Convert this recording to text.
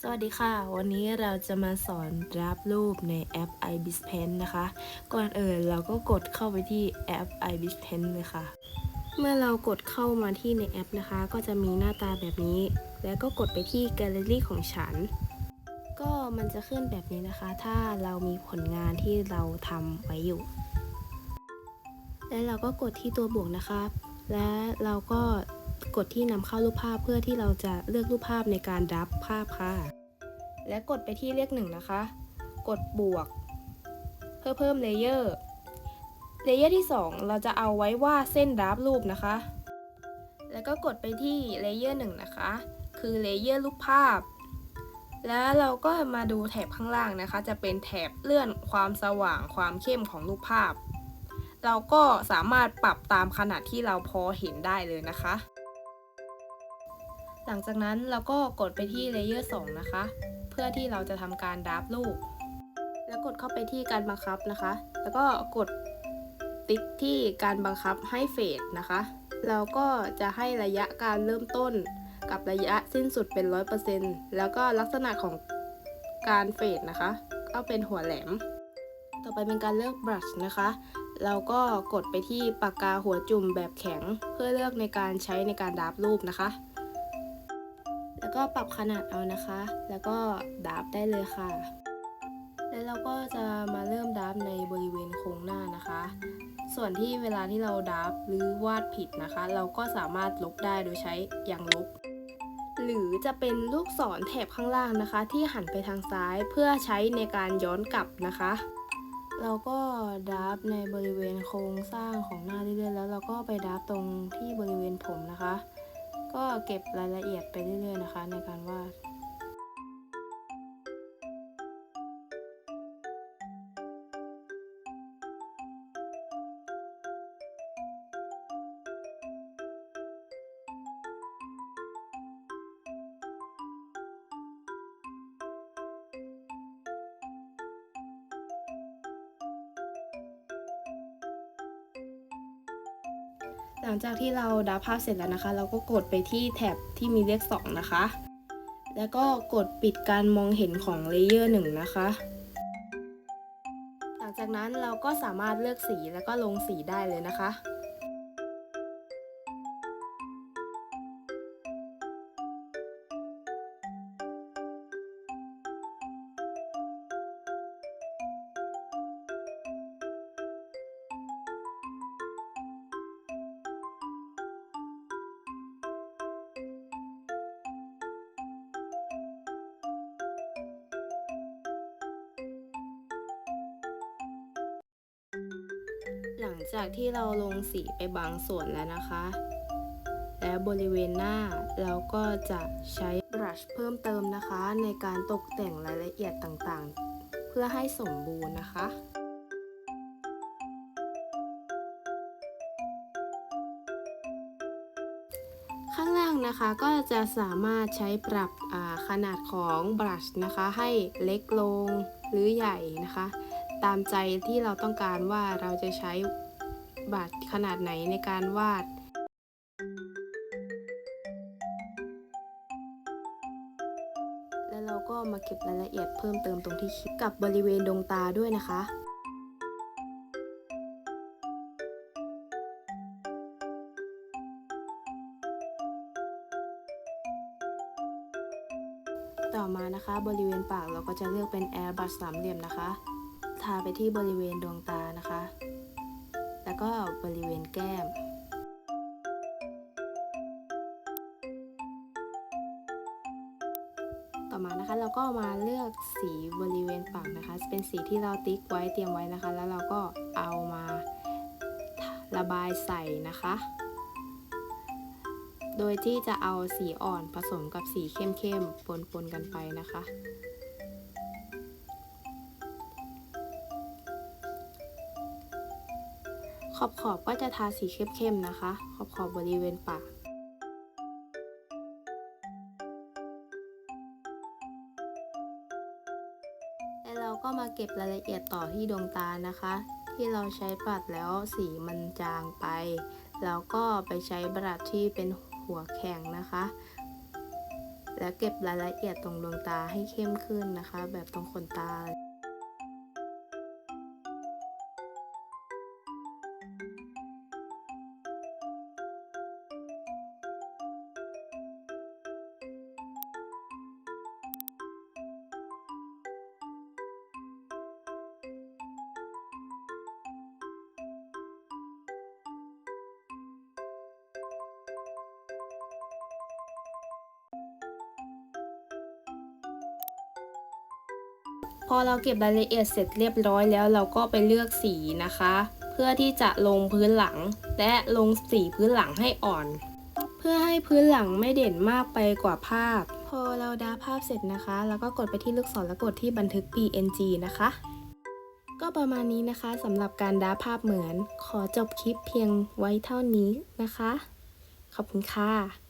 สวัสดีค่ะ วันนี้เราจะมาสอนรับรูปในแอป iBisPen นะคะ ก่อนอื่นเราก็กดเข้าไปที่แอป iBisPen เลยค่ะ เมื่อเรากดเข้ามาที่ในแอปนะคะ ก็จะมีหน้าตาแบบนี้ แล้วก็กดไปที่แกลเลอรี่ของฉัน ก็มันจะขึ้นแบบนี้นะคะ ถ้าเรามีผลงานที่เราทำไว้อยู่ แล้วเราก็กดที่ตัวบวกนะคะ และเราก็กดที่นำเข้ารูปภาพเพื่อที่เราจะเลือกรูปภาพในการรับภาพค่ะ และกดไปที่เลขหนึ่งนะคะ กดบวก เพื่อเพิ่มเลเยอร์เลเยอร์ที่ 2 เราจะเอาไว้วาดเส้นรับรูปนะคะ แล้วก็กดไปที่เลเยอร์หนึ่งนะคะ คือเลเยอร์รูปภาพ แล้วเราก็มาดูแถบข้างล่างนะคะ จะเป็นแถบเลื่อนความสว่างความเข้มของรูปภาพ เราก็สามารถปรับตามขนาดที่เราพอเห็นได้เลยนะคะ หลังจากนั้นเราก็กดไปที่เลเยอร์2นะคะ เพื่อที่เราจะทำการดับรูปแล้วกดเข้าไปที่การบังคับนะคะ แล้วก็กดติ๊กที่การบังคับให้เฟดนะคะ เราก็จะให้ระยะการเริ่มต้นกับระยะสิ้นสุดเป็น 100%แล้วก็ลักษณะของการเฟดนะคะ ก็เป็นหัวแหลม ต่อไปเป็นการเลือก brush นะคะ เราก็กดไปที่ปากกาหัวจุ่มแบบแข็ง เพื่อเลือกในการใช้ในการดับรูปนะคะ แล้วก็ปรับขนาดเอานะคะ แล้วก็ดับได้เลยค่ะ แล้วเราก็จะมาเริ่มดับในบริเวณโครงหน้านะคะ ส่วนที่เวลาที่เราดับหรือวาดผิดนะคะ เราก็สามารถลบได้โดยใช้ยางลบหรือจะเป็นลูกศรแถบข้างล่างนะคะ ที่หันไปทางซ้ายเพื่อใช้ในการย้อนกลับนะคะ เราก็ดับในบริเวณโครงสร้างของหน้าเรื่อยๆแล้วเราก็ไปดับตรงที่บริเวณผมนะคะ ก็เก็บรายละเอียดไปเรื่อยๆนะคะ ในการวาด หลังจากที่เราดับภาพเสร็จแล้วนะคะ เราก็กดไปที่แท็บที่มีเลข2นะคะ แล้วก็กดปิดการมองเห็นของเลเยอร์1นะคะ หลังจากนั้นเราก็สามารถเลือกสีแล้วก็ลงสีได้เลยนะคะ จากที่เราลงสีไปบางส่วนแล้วนะคะ และบริเวณหน้าเราก็จะใช้บรัชเพิ่มเติมนะคะ ในการตกแต่งรายละเอียดต่างๆ เพื่อให้สมบูรณ์นะคะข้างล่างนะคะก็จะสามารถใช้ปรับขนาดของบรัชนะคะ ให้เล็กลงหรือใหญ่นะคะ ตามใจที่เราต้องการว่าเราจะใช้ บาดขนาดไหนในการวาด แล้วเราก็มาเก็บรายละเอียดเพิ่มเติมตรงที่คิดกับบริเวณดวงตาด้วยนะคะต่อมานะคะบริเวณปากเราก็จะเลือกเป็น Air Brush สามเหลี่ยมนะคะ ทาไปที่บริเวณดวงตานะคะ แล้วก็บริเวณแก้ม ต่อมานะคะเราก็มาเลือกสีบริเวณปากนะคะ เป็นสีที่เราติ๊กไว้เตรียมไว้นะคะ แล้วเราก็เอามาระบายใส่นะคะ โดยที่จะเอาสีอ่อนผสมกับสีเข้มๆปนๆกันไปนะคะ ขอบขอบก็จะทาสีเข้มๆนะคะ ขอบขอบบริเวณปากแล้วเราก็มาเก็บรายละเอียดต่อที่ดวงตานะคะ ที่เราใช้ปัดแล้วสีมันจางไป แล้วก็ไปใช้บรัดที่เป็นหัวแข็งนะคะ แล้วเก็บรายละเอียดตรงดวงตาให้เข้มขึ้นนะคะ แบบตรงขนตา พอเราเก็บรายละเอียดเสร็จเรียบร้อยแล้วเราก็ไปเลือกสีนะคะ เพื่อที่จะลงพื้นหลัง และลงสีพื้นหลังให้อ่อน เพื่อให้พื้นหลังไม่เด่นมากไปกว่าภาพ พอเราดาภาพเสร็จนะคะ แล้วก็กดไปที่ลูกศรแล้วกดที่บันทึก PNG นะคะ ก็ประมาณนี้นะคะสำหรับการดาภาพเหมือน ขอจบคลิปเพียงไว้เท่านี้นะคะ ขอบคุณค่ะ